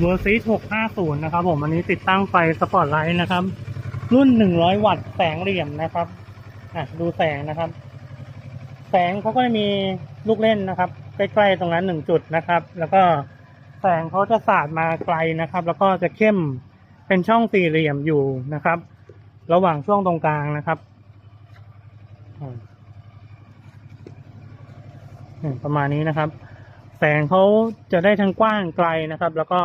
เวอร์ซิ650 นะครับผมอันนี้ติดตั้งไฟสปอตไลท์นะครับ รุ่น 100 วัตต์แสงเหลี่ยมนะครับอะดูแสงนะครับ แสงเขาก็จะมีลูกเล่นนะครับ ใกล้ๆตรงนั้นหนึ่งจุดนะครับ แล้วก็แสงเขาจะสาดมาไกลนะครับ แล้วก็จะเข้มเป็นช่องสี่เหลี่ยมอยู่นะครับ ระหว่างช่วงตรงกลางนะครับประมาณนี้นะครับ แสงเขาจะได้ทั้งกว้างไกลนะครับ แล้วก็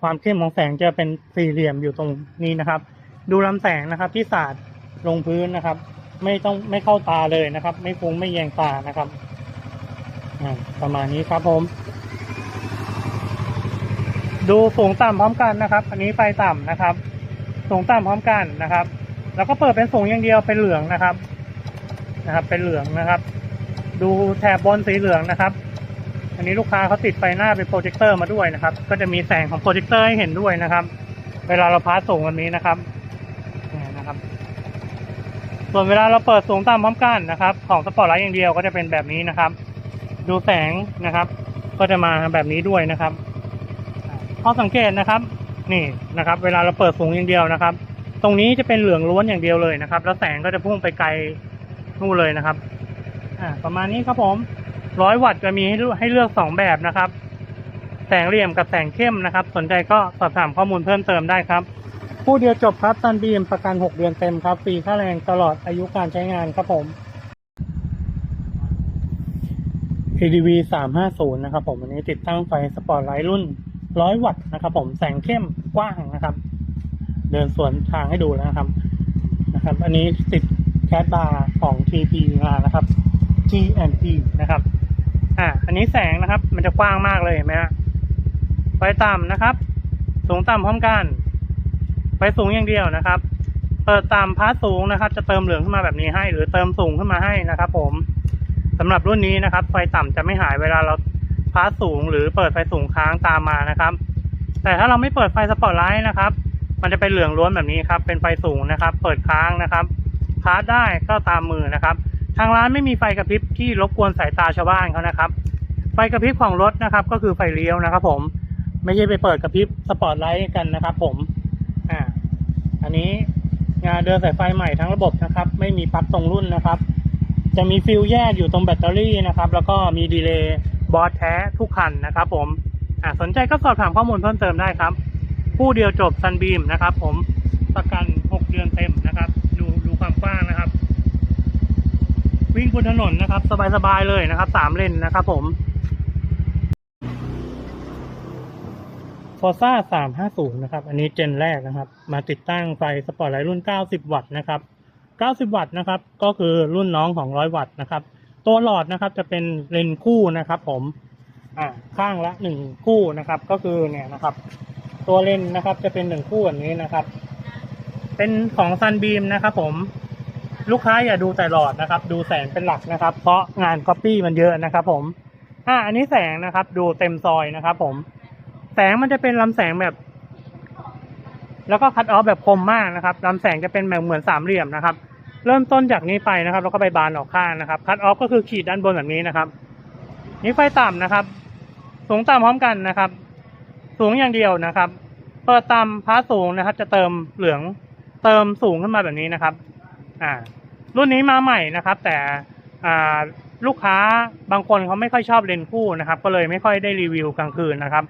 ความเข้มของแสงจะเป็นสี่เหลี่ยมอยู่ตรงนี้นะครับ ดูลำแสงนะครับ ที่สาดลงพื้นนะครับ ไม่ต้องไม่เข้าตาเลยนะครับ ไม่ฟุ้งไม่แยงตานะครับประมาณนี้ครับผม ดูสูงต่ำพร้อมกันนะครับ อันนี้ไฟต่ำนะครับ สูงต่ำพร้อมกันนะครับ แล้วก็เปิดเป็นสูงอย่างเดียวเป็นเหลืองนะครับ นะครับ เป็นเหลืองนะครับ ดูแถบบนสีเหลืองนะครับ นี้ลูกค้าเขาติดไฟหน้าเป็นโปรเจคเตอร์มาด้วยนะครับ ก็จะมีแสงของโปรเจคเตอร์ให้เห็นด้วยนะครับ เวลาเราพาสสูงแบบนี้นะครับเนี่ยนะครับ ส่วนเวลาเราเปิดสูงต่ำพร้อมกันนะครับ ของสปอร์ตไลท์อย่างเดียวก็จะเป็นแบบนี้นะครับ ดูแสงนะครับ ก็จะมาแบบนี้ด้วยนะครับข้อสังเกตนะครับ นี่นะครับ เวลาเราเปิดสูงอย่างเดียวนะครับ ตรงนี้จะเป็นเหลืองล้วนอย่างเดียวเลยนะครับ แล้วแสงก็จะพุ่งไปไกลนู่นเลยนะครับ อ่า ประมาณนี้ครับผม ร้อยวัตต์จะมีให้เลือกให้เลือกสองแบบนะครับ แสงเหลี่ยมกับแสงเข้มนะครับ สนใจก็สอบถามข้อมูลเพิ่มเติมได้ครับ ผู้เดียวจบครับซันบีมประกัน 6 เดือนเต็มครับ ฟรีค่าแรงตลอดอายุการใช้งานครับผม ADV 350 นะครับผมอันนี้ติดตั้งไฟสปอร์ตไลท์รุ่น 100 วัตต์นะครับผมแสงเข้มกว้างนะครับ เดินสวนทางให้ดูแล้วนะครับนะครับ อันนี้ติดแคสบาร์ของ TP มานะครับ T&P นะครับ อ่าอันนี้แสงนะครับ มันจะกว้างมากเลยเห็นไหมฮะไฟต่ำนะครับ สูงต่ำพร้อมกันไฟสูงอย่างเดียวนะครับ เปิดตามพาสสูงนะครับ จะเติมเหลืองขึ้นมาแบบนี้ให้ หรือเติมสูงขึ้นมาให้นะครับ ผมสำหรับรุ่นนี้นะครับ ไฟต่ำจะไม่หายเวลาเราพาสสูง หรือเปิดไฟสูงค้างตามมานะครับ แต่ถ้าเราไม่เปิดไฟสปอตไลท์นะครับ มันจะเป็นเหลืองล้วนแบบนี้ครับ เป็นไฟสูงนะครับ เปิดค้างนะครับพาสได้ก็ตามมือนะครับ ทางร้านไม่มีไฟกระพริบที่รบกวนสายตาชาวบ้านเขานะครับ ไฟกระพริบของรถนะครับ ก็คือไฟเลี้ยวนะครับ ผมไม่ใช่ไปเปิดกระพริบสปอตไลท์กันนะครับ ผมอ่าอันนี้งานเดินสายไฟใหม่ทั้งระบบนะครับ ไม่มีปลั๊กตรงรุ่นนะครับ จะมีฟิลแยกอยู่ตรงแบตเตอรี่นะครับ แล้วก็มีดีเลย์บอสแท้ทุกคันนะครับ ผมอ่าสนใจก็สอบถามข้อมูลเพิ่มเติมได้ครับ ผู้เดียวจบซันบีมนะครับ ผมประกัน 6 เดือนเต็มนะครับ ดูดูความกว้างนะครับ วิ่งบนถนนนะครับ สบายๆเลยนะครับสามเลนนะครับผมฟอร์ซ่า350นะครับ อันนี้เจนแรกนะครับ มาติดตั้งไฟสปอร์ตไลท์รุ่น90วัตต์นะครับ90วัตต์นะครับ ก็คือรุ่นน้องของ100วัตต์นะครับ ตัวหลอดนะครับจะเป็นเลนคู่นะครับ ผม อ่า ข้างละ1คู่นะครับ ก็คือเนี่ยนะครับ ตัวเลนนะครับจะเป็น1คู่แบบนี้นะครับ เป็นของซันบีมนะครับ ผม ลูกค้าอย่าดูแต่หลอดนะครับ ดูแสงเป็นหลักนะครับ เพราะงานก๊อปปี้มันเยอะนะครับ ผม อ่าอันนี้แสงนะครับ ดูเต็มซอยนะครับ ผม แสงมันจะเป็นลำแสงแบบ แล้วก็คัดออฟแบบคมมากนะครับลำแสงจะเป็นแบบเหมือนสามเหลี่ยมนะครับ เริ่มต้นจากนี้ไปนะครับ แล้วก็ไปบานออกข้างนะครับ คัดออฟก็คือขีดด้านบนแบบนี้นะครับ นี่ไฟต่ำนะครับ สูงต่ำพร้อมกันนะครับ สูงอย่างเดียวนะครับ เปิดต่ำพาสสูงนะครับ จะเติมเหลืองเติมสูงขึ้นมาแบบนี้นะครับ อ่า รุ่นนี้มาใหม่นะครับ แต่ลูกค้าบางคนเขาไม่ค่อยชอบเลนคู่นะครับ ก็เลยไม่ค่อยได้รีวิวกลางคืนนะครับ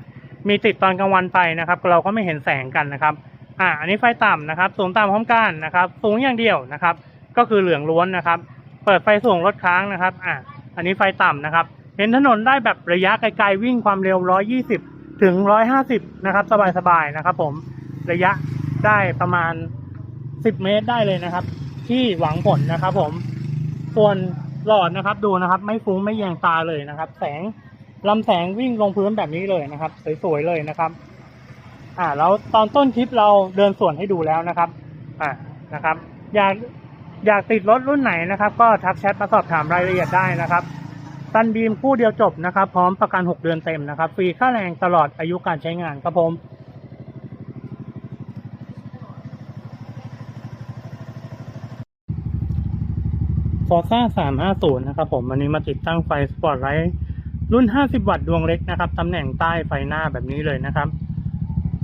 มีติดตอนกลางวันไปนะครับ เราก็ไม่เห็นแสงกันนะครับอ่าอันนี้ไฟต่ำนะครับ สูงต่ำพร้อมกันนะครับ สูงอย่างเดียวนะครับ ก็คือเหลืองล้วนนะครับ เปิดไฟสูงลดค้างนะครับอ่าอันนี้ไฟต่ำนะครับ เห็นถนนได้แบบระยะไกลๆวิ่งความเร็ว 120 ถึง 150 นะครับ สบายๆนะครับ ผมระยะได้ประมาณ 10 เมตรได้เลยนะครับ ที่หวังผลนะครับ ผมส่วนหลอดนะครับ ดูนะครับ ไม่ฟุ้งไม่แยงตาเลยนะครับ แสงลำแสงวิ่งลงพื้นแบบนี้เลยนะครับ สวยๆเลยนะครับ อ่าแล้วตอนต้นคลิปเราเดินสวนให้ดูแล้วนะครับ อ่านะครับ อยากอยากติดรถรุ่นไหนนะครับ ก็ทักแชทมาสอบถามรายละเอียดได้นะครับซันบีมคู่เดียวจบนะครับ พร้อมประกัน 6 เดือนเต็มนะครับ ฟรีค่าแรงตลอดอายุการใช้งานครับผม ฟอร์ซ่า350นย์นะครับผมวันนี้มาติดตั้งไฟสปอตไลท์รุ่น50วัตต์ดวงเล็กนะครับตำแหน่งใต้ไฟหน้าแบบนี้เลยนะครับ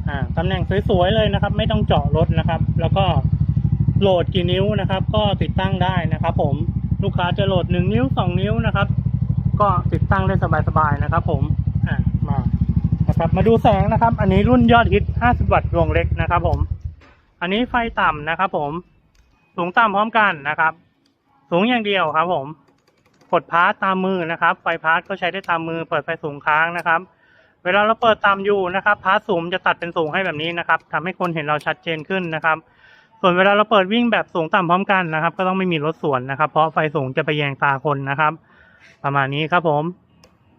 อ่าตำแหน่งสวยๆเลยนะครับ ไม่ต้องเจาะรถนะครับ แล้วก็โหลดกี่นิ้วนะครับ ก็ติดตั้งได้นะครับผมลูกค้าจะโหลดหนึ่งนิ้วสองนิ้วนะครับ ก็ติดตั้งได้สบายๆนะครับ ผมอ่ามานะครับ มาดูแสงนะครับ อันนี้รุ่นยอดฮิต50วัตต์ดวงเล็กนะครับ ผม อันนี้ไฟต่ำนะครับ ผมสูงต่ำพร้อมกันนะครับ สูงอย่างเดียวครับ ผมกดพาร์ตตามมือนะครับ ไฟพาร์ตก็ใช้ได้ตามมือ เปิดไฟสูงค้างนะครับ เวลาเราเปิดตามอยู่นะครับ พาร์ตสูงจะตัดเป็นสูงให้แบบนี้นะครับทำให้คนเห็นเราชัดเจนขึ้นนะครับ ส่วนเวลาเราเปิดวิ่งแบบสูงต่ำพร้อมกันนะครับ ก็ต้องไม่มีรถสวนนะครับ เพราะไฟสูงจะไปแยงตาคนนะครับ ประมาณนี้ครับผม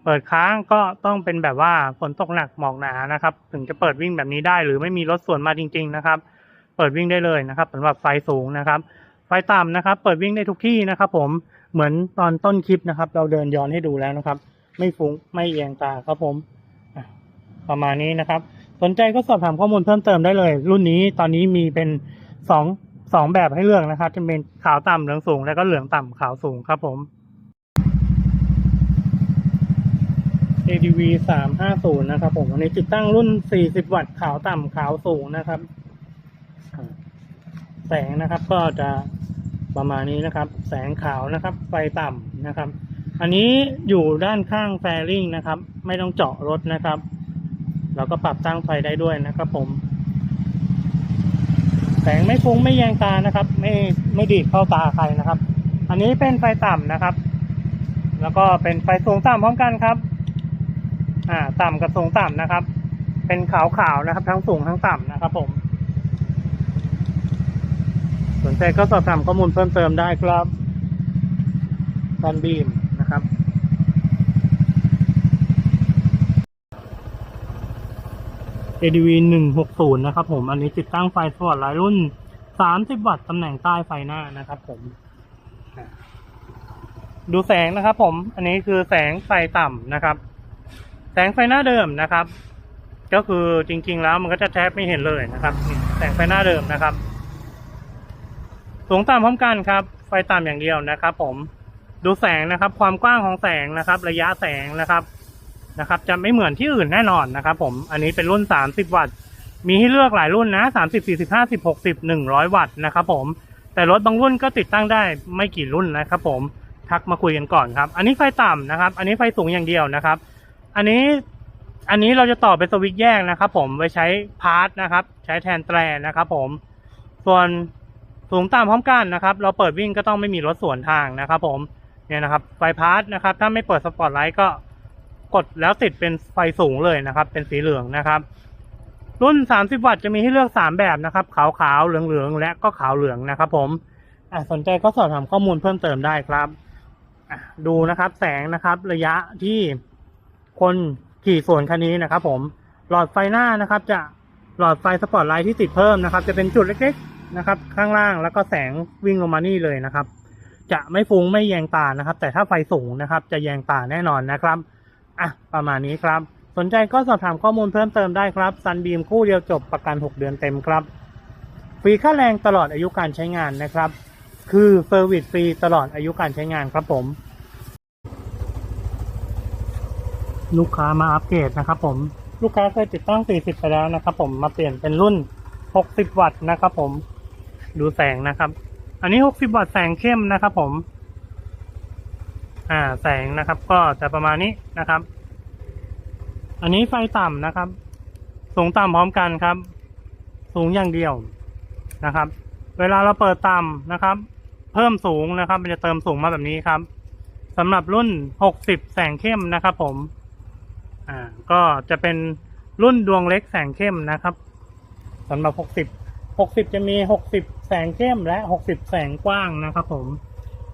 เปิดค้างก็ต้องเป็นแบบว่าฝนตกหนักหมอกหนานะครับ ถึงจะเปิดวิ่งแบบนี้ได้ หรือไม่มีรถสวนมาจริง ๆ นะครับ เปิดวิ่งได้เลยนะครับสำหรับไฟสูงนะครับ ไฟต่ำนะครับ เปิดวิ่งได้ทุกที่นะครับ ผมเหมือนตอนต้นคลิปนะครับ เราเดินย้อนให้ดูแล้วนะครับ ไม่ฟุ้งไม่เอียงตาครับผมประมาณนี้นะครับ สนใจก็สอบถามข้อมูลเพิ่มเติมได้เลย รุ่นนี้ตอนนี้มีเป็นสองสองแบบให้เลือกนะครับจะเป็นขาวต่ำเหลืองสูง แล้วก็เหลืองต่ำขาวสูงครับผม ADV สามห้าศูนะครับผมอันนี้ติดตั้งรุ่นสี่สิบวัตต์ขาวต่ำขาวสูงนะครับ สงนะครับ ก็จะประมาณนี้นะครับ แสงขาวนะครับ ไฟต่ำนะครับ อันนี้อยู่ด้านข้างแฟริงนะครับ ไม่ต้องเจาะรถนะครับ เราก็ปรับตั้งไฟได้ด้วยนะครับ ผม แสงไม่ฟุ้งไม่แยงตานะครับ ไม่ไม่ดีดเข้าตาใครนะครับ อันนี้เป็นไฟต่ำนะครับ แล้วก็เป็นไฟสูงต่ำพร้อมกันครับ อ่า ต่ำกับสูงต่ำนะครับ เป็นขาวๆนะครับ ทั้งสูงทั้งต่ำนะครับ ผม สนใจก็สอบถามข้อมูลเพิ่มเติมได้ครับซันบีมนะครับ ADV หนึ่งหกศูนย์นะครับผม อันนี้ติดตั้งไฟสปอร์ตไลท์รุ่นสามสิบวัตต์ตำแหน่งใต้ไฟหน้านะครับผม ดูแสงนะครับผม อันนี้คือแสงไฟต่ำนะครับ แสงไฟหน้าเดิมนะครับ ก็คือจริง ๆ แล้วมันก็จะแทบไม่เห็นเลยนะครับ แสงไฟหน้าเดิมนะครับ สูงต่ำพร้อมกันครับ ไฟต่ำอย่างเดียวนะครับ ผมดูแสงนะครับ ความกว้างของแสงนะครับ ระยะแสงนะครับนะครับ จะไม่เหมือนที่อื่นแน่นอนนะครับ ผมอันนี้เป็นรุ่น 30 วัตต์ มีให้เลือกหลายรุ่นนะ30 40 50 60 100 วัตต์นะครับผมแต่รถบางรุ่นก็ติดตั้งได้ไม่กี่รุ่นนะครับ ผมทักมาคุยกันก่อนครับ อันนี้ไฟต่ำนะครับ อันนี้ไฟสูงอย่างเดียวนะครับ อันนี้อันนี้เราจะต่อเป็นสวิตช์แยกนะครับ ผมไว้ใช้พาร์ทนะครับ ใช้แทนแตรนะครับ ผมส่วน สูงต่ำพร้อมกันนะครับ เราเปิดวิ่งก็ต้องไม่มีรถสวนทางนะครับ ผมเนี่ยนะครับ ไฟพาร์ทนะครับ ถ้าไม่เปิดสปอตไลท์ก็กดแล้วติดเป็นไฟสูงเลยนะครับ เป็นสีเหลืองนะครับ รุ่น 30 วัตต์จะมีให้เลือก 3 แบบนะครับ ขาวขาวเหลืองเหลืองและก็ขาวเหลืองนะครับ ผมอะสนใจก็สอบถามข้อมูลเพิ่มเติมได้ครับอะดูนะครับ แสงนะครับ ระยะที่คนขี่สวนคันนี้นะครับ ผมหลอดไฟหน้านะครับ จะหลอดไฟสปอตไลท์ที่ติดเพิ่มนะครับ จะเป็นจุดเล็กๆ นะครับ ข้างล่างแล้วก็แสงวิ่งลงมานี่เลยนะครับ จะไม่ฟุ้งไม่แยงตานะครับ แต่ถ้าไฟสูงนะครับ จะแยงตาแน่นอนนะครับอะประมาณนี้ครับ สนใจก็สอบถามข้อมูลเพิ่มเติมได้ครับซันบีมคู่เดียวจบประกัน 6 เดือนเต็มครับฟรีค่าแรงตลอดอายุการใช้งานนะครับ คือเซอร์วิสฟรีตลอดอายุการใช้งานครับผม ลูกค้ามาอัปเกรดนะครับ ผมลูกค้าเคยติดตั้ง 40 ไปแล้วนะครับ ผมมาเปลี่ยนเป็นรุ่น 60 วัตต์นะครับ ผม ดูแสงนะครับ อันนี้ 60 วัตต์แสงเข้มนะครับ ผม อ่า แสงนะครับ ก็จะประมาณนี้นะครับ อันนี้ไฟต่ำนะครับ สูงต่ำพร้อมกันครับ สูงอย่างเดียวนะครับ เวลาเราเปิดต่ำนะครับ เพิ่มสูงนะครับ มันจะเติมสูงมาแบบนี้ครับสำหรับรุ่น 60 แสงเข้มนะครับ ผม อ่า ก็จะเป็นรุ่นดวงเล็กแสงเข้มนะครับสำหรับ 60 60 จะมี 60 แสงเข้มและ 60 แสงกว้างนะครับผม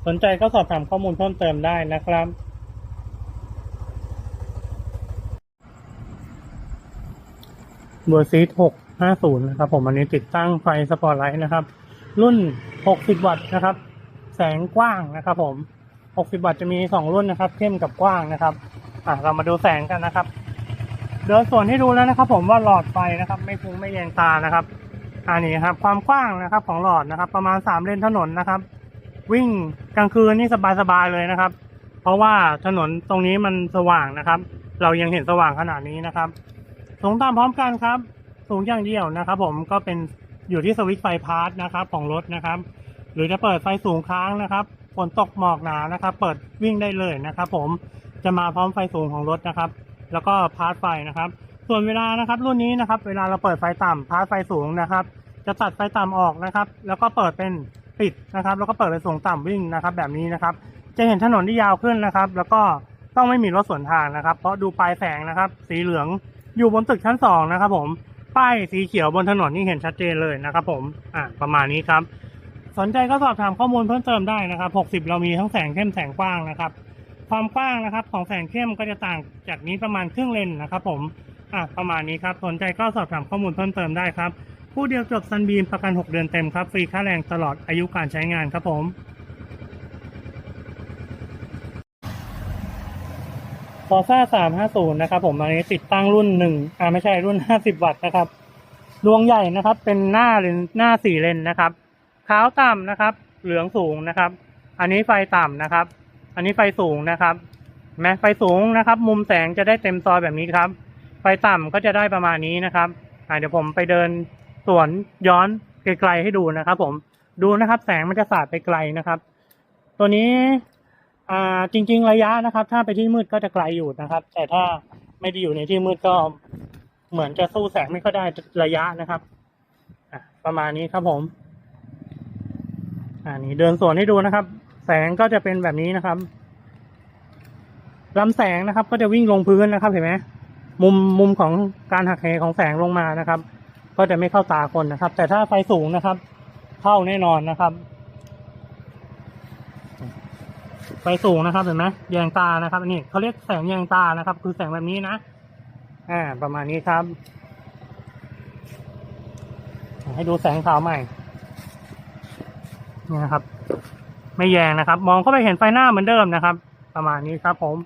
สนใจก็สอบถามข้อมูลเพิ่มเติมได้นะครับ เบอร์ซีหกห้าศูนะครับผมอันนี้ติดตั้งไฟสปอตไลท์นะครับ รุ่นหกสิบวัตต์นะครับ แสงกว้างนะครับผมหกสิบวัตต์จะมีสองรุ่นนะครับ เข้มกับกว้างนะครับอะเรามาดูแสงกันนะครับ เดินส่วนให้ดูแล้วนะครับ ผมว่าหลอดไฟนะครับ ไม่ฟุ้งไม่แยงตานะครับ อันนี้ครับ ความกว้างนะครับ ของหลอดนะครับ ประมาณสามเลนถนนนะครับ วิ่งกลางคืนนี่สบายๆเลยนะครับ เพราะว่าถนนตรงนี้มันสว่างนะครับ เรายังเห็นสว่างขนาดนี้นะครับสูงต่ำพร้อมกันครับ สูงอย่างเดียวนะครับ ผมก็เป็นอยู่ที่สวิตช์ไฟพาร์ทนะครับ ของรถนะครับ หรือจะเปิดไฟสูงค้างนะครับฝนตกหมอกหนานะครับ เปิดวิ่งได้เลยนะครับ ผมจะมาพร้อมไฟสูงของรถนะครับ แล้วก็พาร์ทไฟนะครับ ส่วนเวลานะครับ รุ่นนี้นะครับ เวลาเราเปิดไฟต่ำพาร์ทไฟสูงนะครับ จะตัดไฟต่ำออกนะครับ แล้วก็เปิดเป็นปิดนะครับ แล้วก็เปิดเป็นสูงต่ำวิ่งนะครับ แบบนี้นะครับ จะเห็นถนนที่ยาวขึ้นนะครับ แล้วก็ต้องไม่มีรถสวนทางนะครับ เพราะดูปลายแสงนะครับ สีเหลืองอยู่บนตึกชั้นสองนะครับ ผมป้ายสีเขียวบนถนนนี่เห็นชัดเจนเลยนะครับ ผมอะประมาณนี้ครับ สนใจก็สอบถามข้อมูลเพิ่มเติมได้นะครับ 60 เรามีทั้งแสงเข้มแสงกว้างนะครับความกว้างนะครับ ของแสงเข้มก็จะต่างจากนี้ประมาณครึ่งเลนนะครับ ผมอะประมาณนี้ครับ สนใจก็สอบถามข้อมูลเพิ่มเติมได้ครับ ผู้เดียวจบซันบีมประกัน 6 เดือนเต็มครับ ฟรีค่าแรงตลอดอายุการใช้งานครับผม ฟอร์ซ่า350 นะครับผมอันนี้ติดตั้งรุ่นหนึ่งอ่าไม่ใช่รุ่น 50 วัตต์นะครับ ดวงใหญ่นะครับ เป็นหน้าเลนหน้าสี่เลนนะครับขาวต่ำนะครับ เหลืองสูงนะครับ อันนี้ไฟต่ำนะครับ อันนี้ไฟสูงนะครับเห็นไหมไฟสูงนะครับ มุมแสงจะได้เต็มซอยแบบนี้ครับ ไฟต่ำก็จะได้ประมาณนี้นะครับเดี๋ยวผมไปเดิน สวนย้อนไกลๆให้ดูนะครับ ผมดูนะครับ แสงมันจะสาดไปไกลนะครับ ตัวนี้อ่าจริง ๆ ระยะนะครับ ถ้าไปที่มืดก็จะไกลอยู่นะครับ แต่ถ้าไม่ได้อยู่ในที่มืดก็เหมือนจะสู้แสงไม่ค่อยได้ระยะนะครับประมาณนี้ครับผมอ่านี่เดินสวนให้ดูนะครับ แสงก็จะเป็นแบบนี้นะครับลำแสงนะครับ ก็จะวิ่งลงพื้นนะครับ เห็นไหมมุมมุมของการหักเหของแสงลงมานะครับ ก็จะไม่เข้าตาคนนะครับ แต่ถ้าไฟสูงนะครับ เข้าแน่นอนนะครับ ไฟสูงนะครับเห็นไหมแยงตานะครับนนี้เขาเรียกแสงแยงตานะครับ คือแสงแบบนี้นะอ่าประมาณนี้ครับ ให้ดูแสงขาวใหม่นี่นะครับ ไม่แยงนะครับ มองเข้าไปเห็นไฟหน้าเหมือนเดิมนะครับ ประมาณนี้ครับผม